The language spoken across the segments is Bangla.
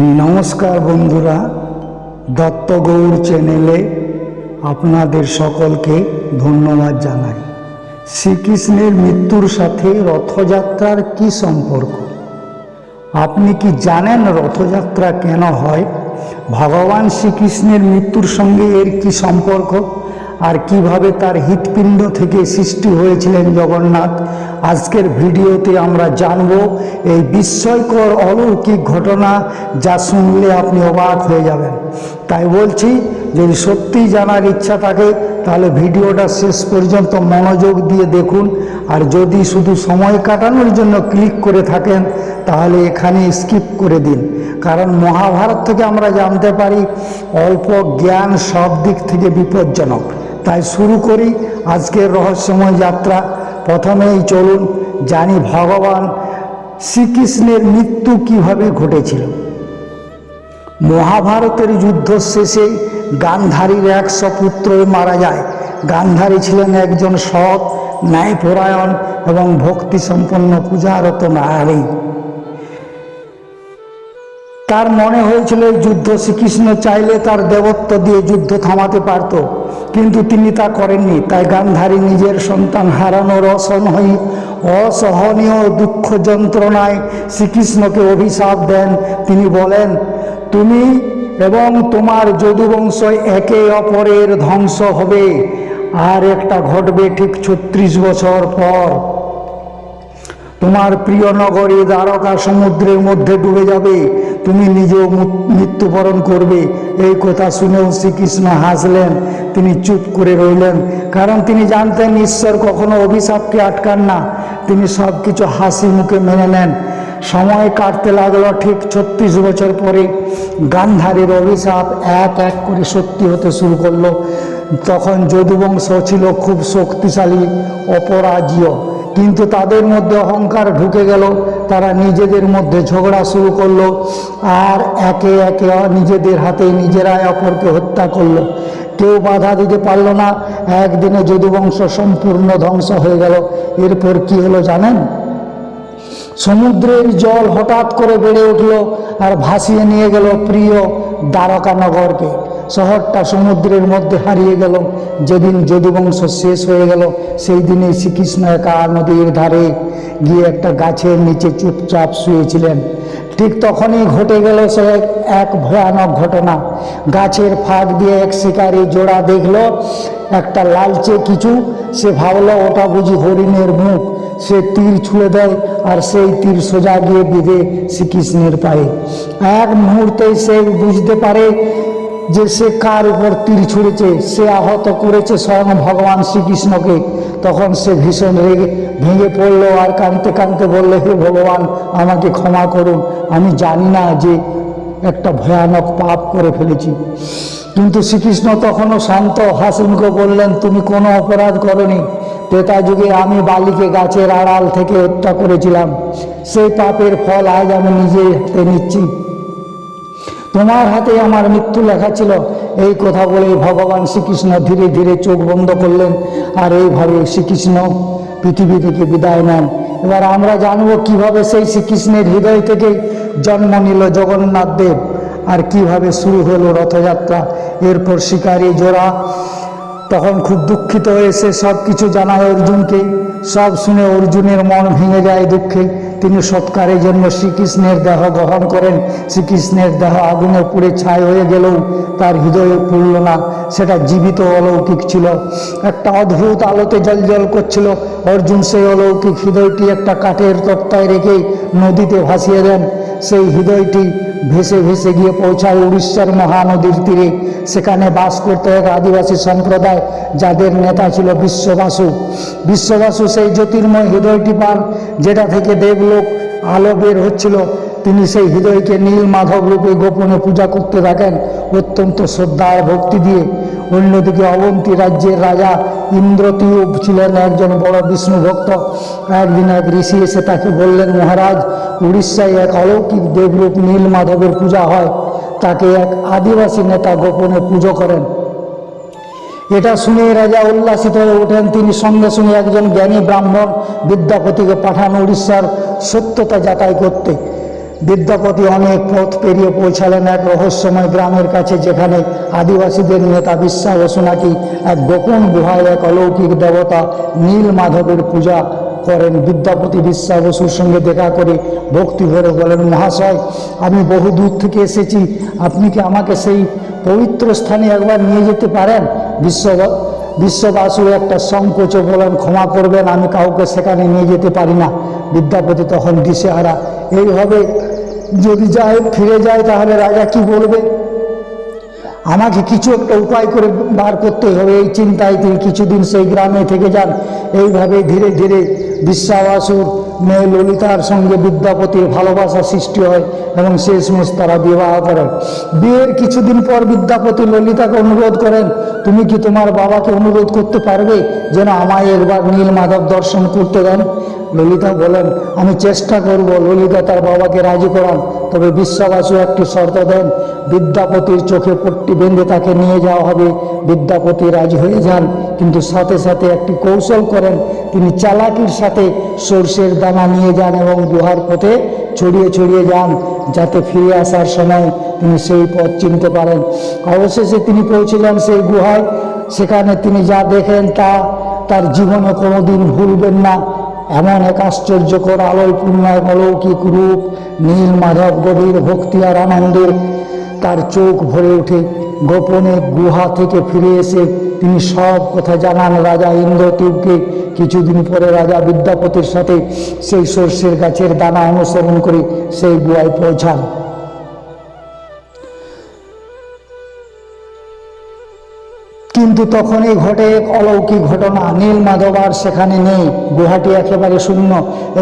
নমস্কার বন্ধুরা দত্তগৌর চ্যানেলে আপনাদের সকলকে ধন্যবাদ জানাই। শ্রীকৃষ্ণের মৃত্যুর সাথে রথযাত্রার কি সম্পর্ক? আপনি কি জানেন রথযাত্রা কেন হয়? ভগবান শ্রীকৃষ্ণের মৃত্যুর সঙ্গে এর কি সম্পর্ক? আর কীভাবে তার হৃৎপিণ্ড থেকে সৃষ্টি হয়েছিলেন জগন্নাথ, আজকের ভিডিওতে আমরা জানব এই বিস্ময়কর অলৌকিক ঘটনা যা শুনলে আপনি অবাক হয়ে যাবেন। তাই বলছি, যদি সত্যিই জানার ইচ্ছা থাকে, তাহলে ভিডিওটা শেষ পর্যন্ত মনোযোগ দিয়ে দেখুন। আর যদি শুধু সময় কাটানোর জন্য ক্লিক করে থাকেন, তাহলে এখানে স্কিপ করে দিন। কারণ মহাভারত থেকে আমরা জানতে পারি, অল্প জ্ঞান সব দিক থেকে বিপজ্জনক। তাই শুরু করি আজকের রহস্যময় যাত্রা। প্রথমেই চলুন জানি ভগবান শ্রীকৃষ্ণের মৃত্যু কীভাবে ঘটেছিল। মহাভারতের যুদ্ধ শেষে গান্ধারীর একশো পুত্র মারা যায়। গান্ধারী ছিলেন একজন সৎ, ন্যায়পরায়ণ এবং ভক্তি সম্পন্ন পূজারত নারী। তার মনে হয়েছিল যুদ্ধ শ্রীকৃষ্ণ চাইলে তার দেবত্ব দিয়ে যুদ্ধ থামাতে পারত। কিন্তু তিনি তা করেননি। তাই গান্ধারী নিজের সন্তান হারানোর অসহনীয় অসহনীয় দুঃখ যন্ত্রণায় শ্রীকৃষ্ণকে অভিশাপ দেন। তিনি বলেন, তুমি এবং তোমার যদুবংশ একে অপরের ধ্বংস হবে। আর একটা ঘটবে ঠিক ছত্রিশ বছর পর। তোমার প্রিয় নগরী দ্বারকা সমুদ্রের মধ্যে ডুবে যাবে, তুমি নিজেও মৃত্যুবরণ করবে। এই কথা শুনেও শ্রীকৃষ্ণ হাসলেন, তিনি চুপ করে রইলেন। কারণ তিনি জানতেন ঈশ্বর কখনো অভিশাপকে আটকান না। তিনি সব কিছু হাসি মুখে মেনে নেন। সময় কাটতে লাগল ঠিক ছত্রিশ বছর পরে। গান্ধারীর অভিশাপ এক এক করে সত্যি হতে শুরু করল। তখন যদুবংশ ছিল খুব শক্তিশালী, অপরাজীয়। কিন্তু তাদের মধ্যে অহংকার ঢুকে গেল, তারা নিজেদের মধ্যে ঝগড়া শুরু করল আর একে একে নিজেদের হাতে নিজেরাই অপরকে হত্যা করল। কেউ বাধা দিতে পারল না, একদিনে যদুবংশ সম্পূর্ণ ধ্বংস হয়ে গেল। এরপর কি হলো জানেন? সমুদ্রের জল হঠাৎ করে বেড়ে উঠল আর ভাসিয়ে নিয়ে গেল প্রিয় দ্বারকা নগরকে শহরটা সমুদ্রের মধ্যে হারিয়ে গেল। যেদিন যদুবংশ শেষ হয়ে গেল, সেই দিনে শ্রীকৃষ্ণ একা নদীর ধারে গিয়ে একটা গাছের নিচে চুপচাপ শুয়েছিলেন। ঠিক তখনই ঘটে গেল সে এক- ভয়ানক ঘটনা। গাছের ফাঁক দিয়ে এক শিকারী জোড়া দেখল, একটা লালচে কিছু। সে ভাবলো, ওটা বুঝি হরিণের মুখ। সে তীর ছুঁড়ে দেয় আর সেই তীর সোজা গিয়ে বিঁধে শ্রীকৃষ্ণের পায়ে। এক মুহূর্তেই সে বুঝতে পারে যে সে কার উপর তীর ছুঁড়েছে, সে আহত করেছে স্বয়ং ভগবান শ্রীকৃষ্ণকে। তখন সে ভীষণ রেগে ভেঙে পড়ল আর কাঁদতে কাঁদতে বলল, হে ভগবান, আমাকে ক্ষমা করুন। আমি জানি না যে একটা ভয়ানক পাপ করে ফেলেছি। কিন্তু শ্রীকৃষ্ণ তখনও শান্ত হাসিমুখে বললেন, তুমি কোনো অপরাধ করনি। ত্রেতা যুগে আমি বালিকে গাছের আড়াল থেকে হত্যা করেছিলাম। সেই পাপের ফল আজ আমি নিজে হাতে নিচ্ছি। তোমার হাতে আমার মৃত্যু লেখা ছিল। এই কথা বলে ভগবান শ্রীকৃষ্ণ ধীরে ধীরে চোখ বন্ধ করলেন। আর এইভাবে শ্রীকৃষ্ণ পৃথিবী থেকে বিদায় নেন। এবার আমরা জানব কীভাবে সেই শ্রীকৃষ্ণের হৃদয় থেকে জন্ম নিল জগন্নাথ দেব। আর কীভাবে শুরু হলো রথযাত্রা। এরপর শিকারী জোড়া তখন খুব দুঃখিত হয়ে সে সব কিছু জানায় অর্জুনকে, সব শুনে অর্জুনের মন ভেঙে যায় দুঃখে। তিনি সৎকারের জন্য শ্রীকৃষ্ণের দেহ গ্রহণ করেন। শ্রীকৃষ্ণের দেহ আগুনে পুড়ে ছাই হয়ে গেলেও তার হৃদয়ে পুড়ল না। সেটা জীবিত অলৌকিক ছিল। একটা অদ্ভুত আলোতে জল করছিল। অর্জুন সেই অলৌকিক হৃদয়টি একটা কাঠের তক্তায় রেখে নদীতে ভাসিয়ে দেন। সেই হৃদয়টি ভেসে ভেসে গিয়ে পৌঁছায় উড়িষ্যার মহানদীর তীরে। সেখানে বাস করতে এক আদিবাসী সম্প্রদায়, যাদের নেতা ছিল বিশ্ববাসু। বিশ্ববাসু সেই জ্যোতির্ময় হৃদয়টি পান, যেটা থেকে দেবলোক আলো বের হচ্ছিল। তিনি সেই হৃদয়কে নীল মাধব রূপে গোপনে পূজা করতে থাকেন। অত্যন্ত শ্রদ্ধা আর ভক্তি দিয়ে অন্যদিকে অবন্তী রাজ্যের রাজা ইন্দ্রতীয় ছিলেন একজন বড় বিষ্ণু ভক্ত। একদিন এক ঋষি এসে তাকে বললেন, মহারাজ, উড়িষ্যায় এক অলৌকিক দেবরূপ নীল মাধবের পূজা হয়। তাকে এক আদিবাসী নেতা গোপনে পুজো করেন। এটা শুনে রাজা উল্লাসিত হয়ে ওঠেন। তিনি সঙ্গে সঙ্গে একজন জ্ঞানী ব্রাহ্মণ বিদ্যাপতিকে পাঠান উড়িষ্যার সত্যতা যাচাই করতে। বিদ্যাপতি অনেক পথ পেরিয়ে পৌঁছালেন এক রহস্যময় গ্রামের কাছে, যেখানে আদিবাসীদের নেতা বিশ্বাস বসু নাকি এক গোপন গুহায় এক অলৌকিক দেবতা নীল মাধবের পূজা করেন। বিদ্যাপতি বিশ্বাস বসুর সঙ্গে দেখা করে ভক্তি ভরে বলেন, মহাশয়, আমি বহু দূর থেকে এসেছি। আপনি কি আমাকে সেই পবিত্র স্থানে একবার নিয়ে যেতে পারেন? বিশ্ব বিশ্ববাসু একটা সংকোচ বলেন, ক্ষমা করবেন, আমি কাউকে সেখানে নিয়ে যেতে পারি না। বিদ্যাপতি তখন দিশেহারা। এইভাবে যদি যায়, ফিরে যায়, তাহলে রাজা কি বলবে? আমাকে কিছু একটা উপায় করে বার করতে হবে। এই চিন্তায় তিনি কিছুদিন সেই গ্রামে থেকে যান। এইভাবে ধীরে ধীরে বিশ্বাবাসুর মেয়ে ললিতার সঙ্গে বিদ্যাপতির ভালোবাসা সৃষ্টি হয় এবং শেষমেশ তারা বিবাহ করেন বিয়ের কিছুদিন পর বিদ্যাপতি ললিতাকে অনুরোধ করেন, তুমি কি তোমার বাবাকে অনুরোধ করতে পারবে যেন আমায় একবার নীল মাধব দর্শন করতে দেন? ললিতা বলেন, আমি চেষ্টা করব, ললিতা তার বাবাকে রাজি করান তবে বিশ্বাবাসু একটি শর্ত দেন, বিদ্যাপতির চোখে পট্টি বেঁধে তাকে নিয়ে যাওয়া হবে। বিদ্যাপতি রাজি হয়ে যান। কিন্তু সাথে সাথে একটি কৌশল করেন। তিনি চালাকির সাথে সর্ষের দানা নিয়ে যান এবং গুহার পথে ছড়িয়ে ছড়িয়ে যান যাতে ফিরে আসার সময় তিনি সেই পথ চিনতে পারেন। অবশেষে তিনি পৌঁছিলেন সেই গুহায়। সেখানে তিনি যা দেখেন তা তার জীবনে কোনোদিন ভুলবেন না। এমন এক আশ্চর্যকর আলোয় পূর্ণ এক অলৌকিক রূপ নীল মাধব গভীর ভক্তি আর আনন্দে তার চোখ ভরে ওঠে। গোপনে গুহা থেকে ফিরে এসে তিনি সব কথা জানান রাজা ইন্দ্রতীবকে কিছুদিন পরে রাজা বিদ্যাপতির সাথে সেই সর্ষের গাছের দানা অনুসরণ করে সেই গুহায় পৌঁছান। কিন্তু তখনই ঘটে এক অলৌকিক ঘটনা। নীল মাধব আর সেখানে নেই। গুহাটি একেবারে শূন্য।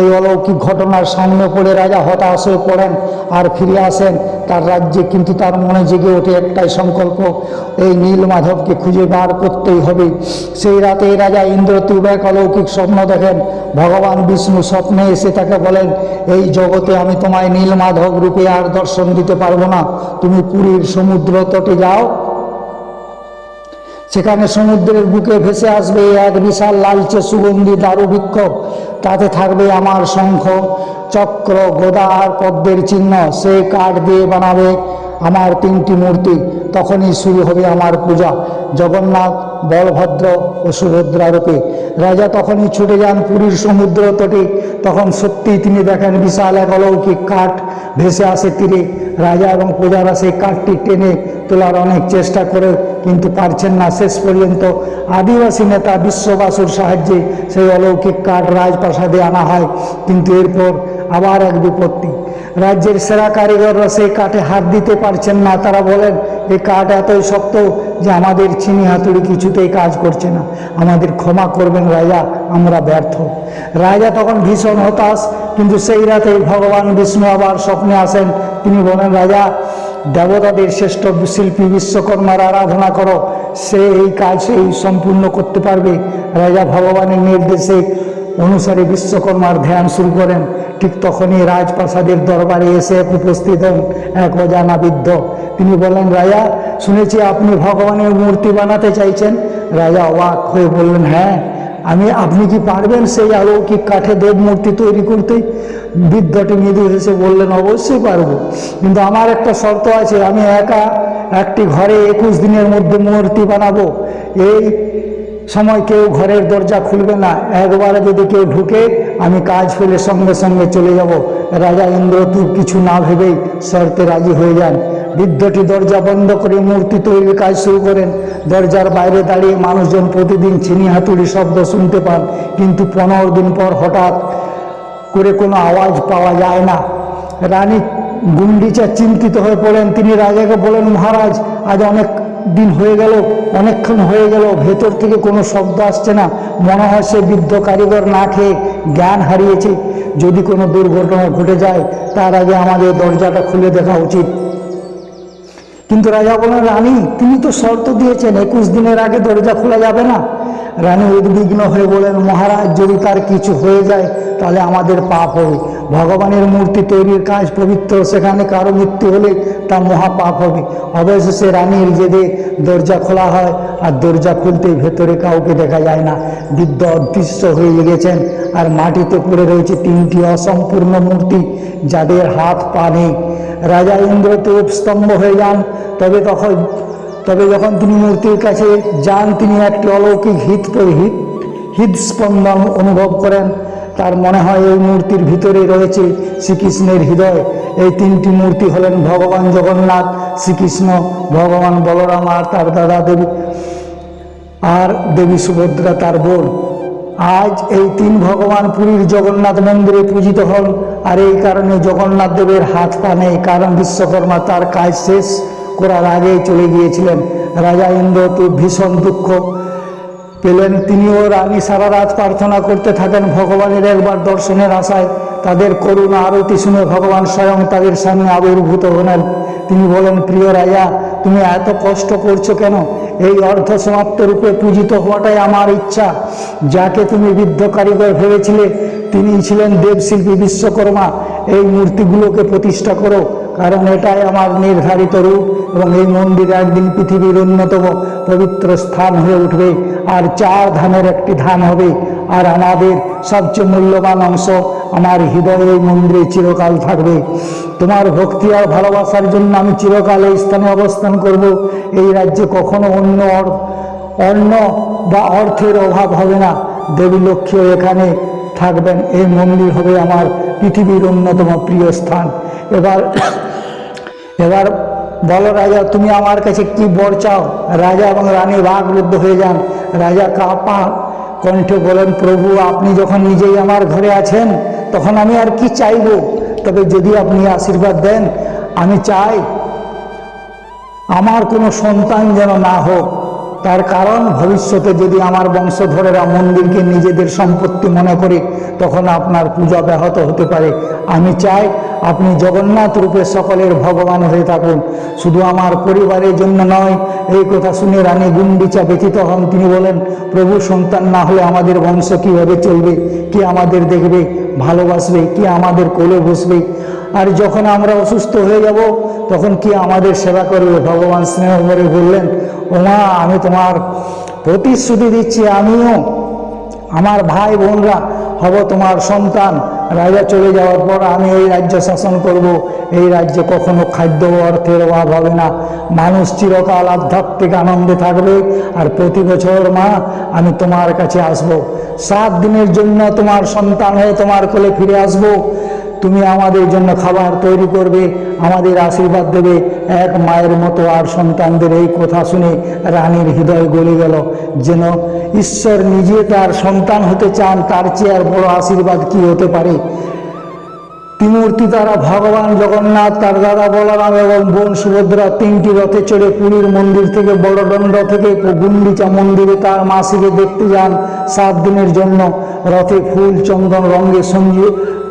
এই অলৌকিক ঘটনার সামনে পড়ে রাজা হতাশ হয়ে পড়েন আর ফিরে আসেন। তার রাজ্যে কিন্তু তার মনে জেগে ওঠে একটাই সংকল্প। এই নীল মাধবকে খুঁজে বার করতেই হবে। সেই রাতে রাজা ইন্দ্রতীব এক অলৌকিক স্বপ্ন দেখেন। ভগবান বিষ্ণু স্বপ্নে এসে তাকে বলেন, এই জগতে আমি তোমায় নীল মাধব রূপে আর দর্শন দিতে পারব না। তুমি পুরীর সমুদ্র তটে যাও। সেখানে সমুদ্রের বুকে ভেসে আসবে এক বিশাল লালচে সুগন্ধি দারুবৃক্ষ তাতে থাকবে আমার শঙ্খ, চক্র, গোদা আর পদ্মের চিহ্ন। সেই কাঠ দিয়ে বানাবে আমার তিনটি মূর্তি। তখনই শুরু হবে আমার পূজা। জগন্নাথ বলভদ্র ও সুভদ্রা রূপে। রাজা তখনই ছুটে যান পুরীর সমুদ্র তটে। তখন সত্যিই তিনি দেখেন বিশাল এক অলৌকিক কাঠ ভেসে আসে তীরে। রাজা এবং প্রজারা সেই কাঠটি টেনে তোলার অনেক চেষ্টা করে কিন্তু পারছেন না। শেষ পর্যন্ত আদিবাসী নেতা বিশ্ববাসুর সাহায্যে সেই অলৌকিক কাঠ রাজপ্রাসাদে আনা হয়। কিন্তু এরপর আবার এক বিপত্তি। রাজ্যের সেরা কারিগররা সেই কাঠে হাত দিতে পারছেন না। তারা বলেন এই কাঠ এতই শক্ত যে আমাদের চিনি হাতুড়ি কিছুতেই কাজ করছে না। আমাদের ক্ষমা করবেন রাজা, আমরা ব্যর্থ। রাজা তখন ভীষণ হতাশ, কিন্তু সেই রাতে ভগবান বিষ্ণু আবার স্বপ্নে আসেন। তিনি বলেন, রাজা, দেবতাদের শ্রেষ্ঠ শিল্পী বিশ্বকর্মার আরাধনা করো। সে এই কাজ সেই সম্পূর্ণ করতে পারবে। রাজা ভগবানের নির্দেশে অনুসারে বিশ্বকর্মার ধ্যান শুরু করেন। ঠিক তখনই রাজপ্রাসাদের দরবারে এসে উপস্থিত হন এক অজানা বৃদ্ধ। তিনি বলেন রাজা শুনেছি আপনি ভগবানের মূর্তি বানাতে চাইছেন। রাজা অবাক হয়ে বললেন হ্যাঁ আমি, আপনি কি পারবেন সেই অলৌকিক কাঠে দেব মূর্তি তৈরি করতে? বৃদ্ধটি মৃদু হেসে বললেন, অবশ্যই পারব। কিন্তু আমার একটা শর্ত আছে, আমি একা একটি ঘরে একুশ দিনের মধ্যে মূর্তি বানাবো। এই সময় কেউ ঘরের দরজা খুলবে না। একবারে যদি কেউ ঢুকে আমি কাজ ফেলে সঙ্গে সঙ্গে চলে যাব। রাজা ইন্দ্রতীব কিছু না ভেবেই শর্তে রাজি হয়ে যান। বৃদ্ধটি দরজা বন্ধ করে মূর্তি তৈরির কাজ শুরু করেন। দরজার বাইরে দাঁড়িয়ে মানুষজন প্রতিদিন চিনি হাতুড়ি শব্দ শুনতে পান, কিন্তু পনেরো দিন পর হঠাৎ করে কোনো আওয়াজ পাওয়া যায় না। রানী গুন্ডিচা চিন্তিত হয়ে পড়েন। তিনি রাজাকে বলেন, মহারাজ, আজ অনেক দিন হয়ে গেল, অনেকক্ষণ হয়ে গেল, ভেতর থেকে কোনো শব্দ আসছে না। মনে হয় সে বৃদ্ধ কারিগর না খেয়ে জ্ঞান হারিয়েছে। যদি কোনো দুর্ঘটনা ঘটে যায়, তার আগে আমাদের দরজাটা খুলে দেখা উচিত। কিন্তু রাজা বলেন রানী, তিনি তো শর্ত দিয়েছেন, একুশ দিনের আগে দরজা খোলা যাবে না। রানী উদ্বিগ্ন হয়ে বলেন মহারাজ, যদি তার কিছু হয়ে যায়, তাহলে আমাদের পাপ হবে। ভগবানের মূর্তি তৈরির কাজ পবিত্র, সেখানে কারও মৃত্যু হলে তা মহা পাপ হবে। অবশেষে রানীর জেদে দরজা খোলা হয়, আর দরজা খুলতেই ভেতরে কাউকে দেখা যায় না। বৃদ্ধ অদৃশ্য হয়ে গেছেন, আর মাটিতে পড়ে রয়েছে তিনটি অসম্পূর্ণ মূর্তি, যাদের হাত পা নেই। রাজা ইন্দ্র তো স্তম্ভ হয়ে যান, তবে তখন তবে যখন তিনি মূর্তির কাছে যান, তিনি একটি অলৌকিক হিত হিত হৃদস্পন্দন অনুভব করেন। তার মনে হয় এই মূর্তির ভিতরে রয়েছে শ্রীকৃষ্ণের হৃদয়। এই তিনটি মূর্তি হলেন ভগবান জগন্নাথ, শ্রীকৃষ্ণ, ভগবান বলরাম আর তার দাদা দেবী, আর দেবী সুভদ্রা তার বোন। আজ এই তিন ভগবান পুরীর জগন্নাথ মন্দিরে পূজিত হন, আর এই কারণে জগন্নাথ দেবের হাত পা নেই, কারণ বিশ্বকর্মা তার কাজ শেষ। করার আগেই চলে গিয়েছিলেন। রাজা ইন্দ্র তো ভীষণ দুঃখ পেলেন। তিনিও রানী সারা রাত প্রার্থনা করতে থাকেন ভগবানের একবার দর্শনের আশায়। তাদের করুণা আরতি শুনে ভগবান স্বয়ং তাদের সামনে আবির্ভূত হলেন। তিনি বলেন, প্রিয় রাজা, তুমি এত কষ্ট করছ কেন? এই অর্ধ সমাপ্ত রূপে পূজিত হওয়াটাই আমার ইচ্ছা। যাকে তুমি বিদ্ধ কারিগর ভেবেছিলে তিনি ছিলেন দেবশিল্পী বিশ্বকর্মা। এই মূর্তিগুলোকে প্রতিষ্ঠা করো। কারণ এটাই আমার নির্ধারিত রূপ এবং এই মন্দির একদিন পৃথিবীর অন্যতম পবিত্র স্থান হয়ে উঠবে। আর চার ধামের একটি ধাম হবে। আর আমাদের সবচেয়ে মূল্যবান অংশ আমার হৃদয়ে এই মন্দিরে চিরকাল থাকবে। তোমার ভক্তি আর ভালোবাসার জন্য আমি চিরকাল এই স্থানে অবস্থান করব। এই রাজ্যে কখনো অন্য অন্ন বা অর্থের অভাব হবে না। দেবী লক্ষ্মীও এখানে থাকবেন। এই মন্দির হবে আমার পৃথিবীর অন্যতম প্রিয় স্থান। এবার এবার বলো রাজা, তুমি আমার কাছে কি বর চাও? রাজা এবং রানী বাঘরুদ্ধ হয়ে যান। রাজা কাপা কণ্ঠে বলেন, প্রভু, আপনি যখন নিজেই আমার ঘরে আছেন, তখন আমি আর কি চাইব? তবে যদি আপনি আশীর্বাদ দেন, আমি চাই আমার কোনো সন্তান যেন না হোক। তার কারণ ভবিষ্যতে যদি আমার বংশধরেরা মন্দিরকে নিজেদের সম্পত্তি মনে করে, তখন আপনার পূজা ব্যাহত হতে পারে। আমি চাই আপনি জগন্নাথ রূপে সকলের ভগবান হয়ে থাকুন। শুধু আমার পরিবারের জন্য নয়, এই কথা শুনে রানী গুন্ডিচা ব্যথিত হন। তিনি বলেন, প্রভু, সন্তান না হলে আমাদের বংশ কীভাবে চলবে? কে আমাদের দেখবে, ভালোবাসবে? কে আমাদের কোলে বসবে? আর যখন আমরা অসুস্থ হয়ে যাব তখন কি আমাদের সেবা করবে? ভগবান স্নেহ করে বললেন, ওমা, আমি তোমার প্রতিশ্রুতি দিচ্ছি, আমিও আমার ভাই বোনরা হব তোমার সন্তান। রাজা চলে যাওয়ার পর আমি এই রাজ্য শাসন করব। এই রাজ্যে কখনো খাদ্য অর্থের অভাব হবে না। মানুষ চিরকাল আধ্যাত্মিক আনন্দে থাকবে আর প্রতি বছর, মা, আমি তোমার কাছে আসব। সাত দিনের জন্য তোমার সন্তান হয়ে তোমার কোলে ফিরে আসব। তুমি আমাদের জন্য খাবার তৈরি করবে, আমাদের আশীর্বাদ দেবে। এক মায়ের মতো আর সন্তানদের এই কথা শুনে রানীর হৃদয় গলে গেল। যেন ঈশ্বর নিজে তার সন্তান হতে চান, তার চেয়ে আর বড় আশীর্বাদ কি হতে পারে? ত্রিমূর্তি তারা ভগবান জগন্নাথ, তার দাদা বলরাম এবং বোন সুভদ্রা তিনটি রথে চড়ে পুরীর মন্দির থেকে, বড়দণ্ড থেকে গুন্ডিচা মন্দিরে তার মাসিকে দেখতে যান সাত দিনের জন্য। রথে ফুল, চন্দন, রঙে সঞ্জি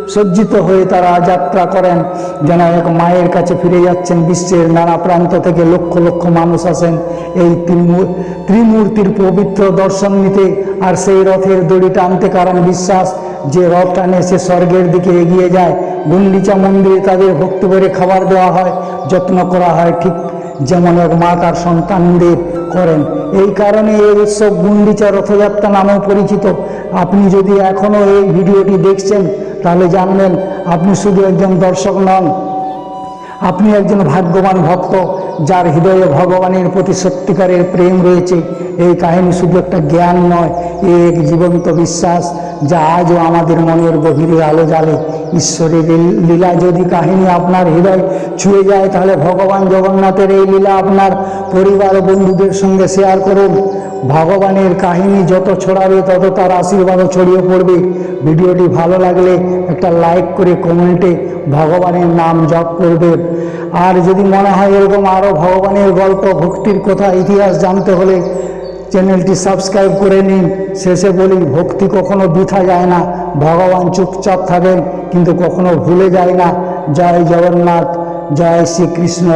সজ্জিত হয়ে তারা যাত্রা করেন। যেন এক মায়ের কাছে ফিরে যাচ্ছেন বিশ্বের নানা প্রান্ত থেকে লক্ষ লক্ষ মানুষ আসেন। এই ত্রিমূ- ত্রিমূর্তির পবিত্র দর্শন নিতে আর সেই রথের দড়ি টানতে কারণ বিশ্বাস, যে রথ টানে সে স্বর্গের দিকে এগিয়ে যায়। গুন্ডিচা মন্দিরে তাদের ভক্তি করে খাবার দেওয়া হয়, যত্ন করা হয়, ঠিক যেমন এক মা তার সন্তানদের করেন। এই কারণে এই উৎসব গুন্ডিচা রথযাত্রা নামেও পরিচিত। আপনি যদি এখনও এই ভিডিওটি দেখছেন তাহলে জানবেন আপনি শুধু একজন দর্শক নন। আপনি একজন ভাগ্যবান ভক্ত, যার হৃদয়ে ভগবানের প্রতি সত্যিকারের প্রেম রয়েছে। এই কাহিনী শুধু একটা জ্ঞান নয়, এ এক জীবন্ত বিশ্বাস, যা আজও আমাদের মনের গভীরে আলো জ্বালে। ঈশ্বরের লীলা যদি কাহিনী আপনার হৃদয় ছুঁয়ে যায়, তাহলে ভগবান জগন্নাথের এই লীলা আপনার পরিবার বন্ধুদের সঙ্গে শেয়ার করুন। ভগবানের কাহিনী যত ছড়াবে, তত তার আশীর্বাদও ছড়িয়ে পড়বে। ভিডিওটি ভালো লাগলে একটা লাইক করে কমেন্টে ভগবানের নাম জপ করবে। আর যদি মনে হয় এরকম আরও ভগবানের গল্প, ভক্তির কথা, ইতিহাস জানতে হলে চ্যানেলটি সাবস্ক্রাইব করে নিন। শেষে বলি, ভক্তি কখনো বৃথা যায় না। ভগবান চুপচাপ থাকেন, কিন্তু কখনো ভুলে যায় না। জয় জগন্নাথ, জয় শ্রীকৃষ্ণ।